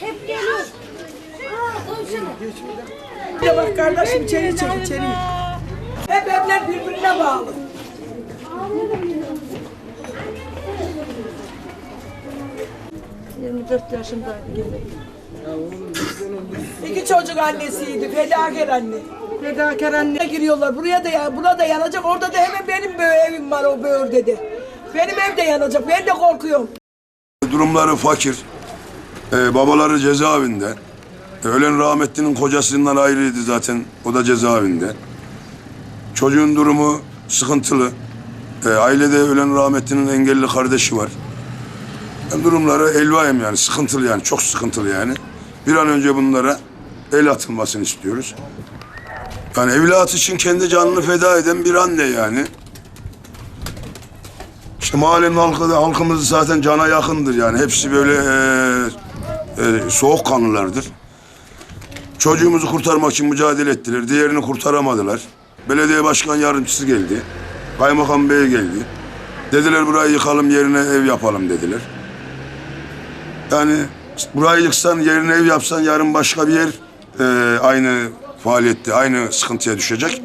Hep geliyor. Ya bak kardeşim içeri çek içeri. Hep evler birbirine bağlı. İki çocuk annesiydi, fedakar anne. Fedakar anne giriyorlar. Buraya da ya, buna da yanacak. Orada da hemen benim evim var o böğürde de. Benim ev de yanacak. Ben de korkuyorum. Durumları fakir. Ee, babaları cezaevinde. Ölen rahmetlinin kocasından ayrıydı zaten. O da cezaevinde. Çocuğun durumu sıkıntılı. Ee, ailede ölen rahmetlinin engelli kardeşi var. Yani durumları elvayem yani sıkıntılı yani çok sıkıntılı yani. Bir an önce bunlara el atılmasını istiyoruz. Yani evlat için kendi canını feda eden bir anne yani. İşte mahallenin halkı halkımız zaten cana yakındır yani. Hepsi böyle eee e, soğukkanlılardır. Çocuğumuzu kurtarmak için mücadele ettiler. Diğerini kurtaramadılar. Belediye başkan yardımcısı geldi. Kaymakam bey geldi. Dediler burayı yıkalım yerine ev yapalım dediler. Yani burayı yıksan yerine ev yapsan yarın başka bir yer eee, aynı faaliyette, aynı sıkıntıya düşecek.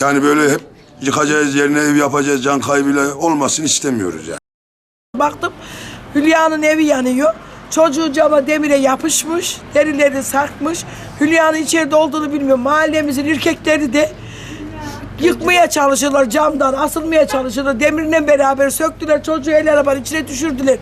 Yani böyle hep yıkacağız yerine ev yapacağız can kaybıyla olmasını istemiyoruz yani. Baktım Hülya'nın evi yanıyor. Çocuğu cama demire yapışmış, derileri sarkmış. Hülya'nın içeride olduğunu bilmiyorum. Mahallemizin erkekleri de yıkmaya çalışıyorlar camdan, asılmaya çalışıyorlar. Demirle beraber söktüler çocuğu el arabanın içine düşürdüler.